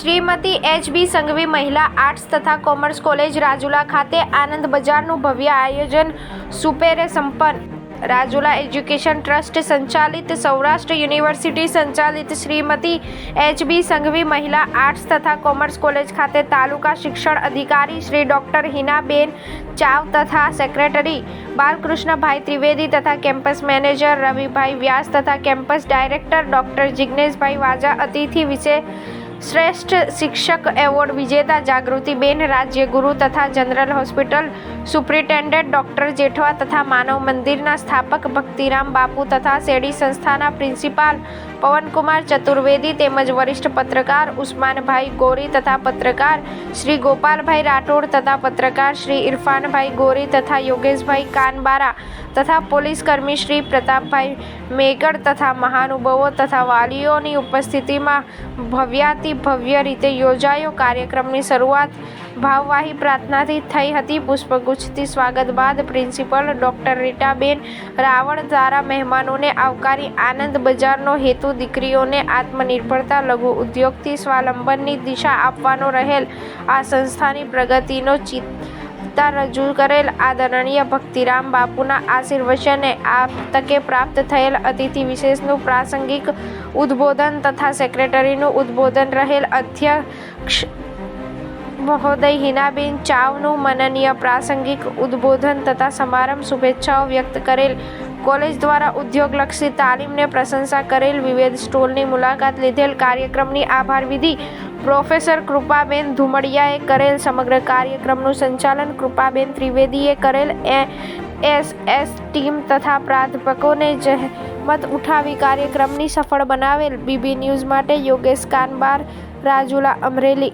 Shrimati H બી સંઘવી મહિલા arts તથા commerce college Rajula ખાતે આનંદ બજારનું ભવ્ય આયોજન સુપેરે સંપન્ન. રાજુલા એજ્યુકેશન ટ્રસ્ટ સંચાલિત સૌરાષ્ટ્ર યુનિવર્સિટી સંચાલિત શ્રીમતી એચ બી સંઘવી મહિલા આર્ટ્સ તથા કોમર્સ કોલેજ ખાતે તાલુકા શિક્ષણ અધિકારી શ્રી ડૉક્ટર હિનાબેન ચાવ તથા સેક્રેટરી બાલકૃષ્ણભાઈ ત્રિવેદી તથા કેમ્પસ મેનેજર રવિભાઈ વ્યાસ તથા campus director doctor Jigneshbhai Vaja અતિથિ વિશે શ્રેષ્ઠ શિક્ષક એવોર્ડ વિજેતા જાગૃતિબેન, રાજ્યગુરુ તથા general hospital superintendent doctor Jethwa તથા માનવ મંદિરના સ્થાપક ભક્તિરામ બાપુ તથા શેરડી સંસ્થાના પ્રિન્સિપાલ પવનકુમાર ચતુર્વેદી તેમજ વરિષ્ઠ પત્રકાર ઉસ્માનભાઈ ગોરી તથા પત્રકાર શ્રી ગોપાલભાઈ રાઠોડ તથા પત્રકાર શ્રી ઇરફાનભાઈ ગોરી તથા યોગેશભાઈ કાનબારા તથા પોલીસ કર્મી શ્રી પ્રતાપભાઈ મેગડ તથા મહાનુભાવો તથા વાલીઓની ઉપસ્થિતિમાં ભવ્યાતિ ભવ્ય રીતે યોજાયો. કાર્યક્રમની શરૂઆત ભાવવાહી પ્રાર્થનાથી થઈ હતી. પુષ્પગુચ્છથી સ્વાગત બાદ પ્રિન્સિપલ ડૉક્ટર રીટાબેન રાવળ દ્વારા મહેમાનોને આવકારી આનંદ બજારનો હેતુ દીકરીઓને આત્મનિર્ભરતા, લઘુ ઉદ્યોગથી સ્વાવલંબનની દિશા આપવાનો રહેલ આ સંસ્થાની પ્રગતિનો ચિત્તા રજૂ કરેલ આદરણીય ભક્તિરામ બાપુના આશીર્વચને આ તકે પ્રાપ્ત થયેલ અતિથિ વિશેષનું પ્રાસંગિક ઉદ્બોધન તથા સેક્રેટરીનું ઉદ્બોધન રહેલ અધ્યક્ષ મહોદય હિનાબેન ચાવનું મનનીય પ્રાસંગિક ઉદ્બોધન તથા સમારંભ શુભેચ્છાઓ વ્યક્ત કરેલ કોલેજ દ્વારા ઉદ્યોગલક્ષી તાલીમને પ્રશંસા કરેલ વિવિધ સ્ટોલની મુલાકાત લીધેલ કાર્યક્રમની આભાર વિધિ પ્રોફેસર કૃપાબેન ધુમડિયાએ કરેલ સમગ્ર કાર્યક્રમનું સંચાલન કૃપાબેન ત્રિવેદીએ કરેલ. એસ એસ ટીમ તથા પ્રાધ્યાપકોને જહેમત ઉઠાવી કાર્યક્રમની સફળ બનાવેલ. બીબી ન્યૂઝ માટે યોગેશ કાનબાર, રાજુલા અમરેલી.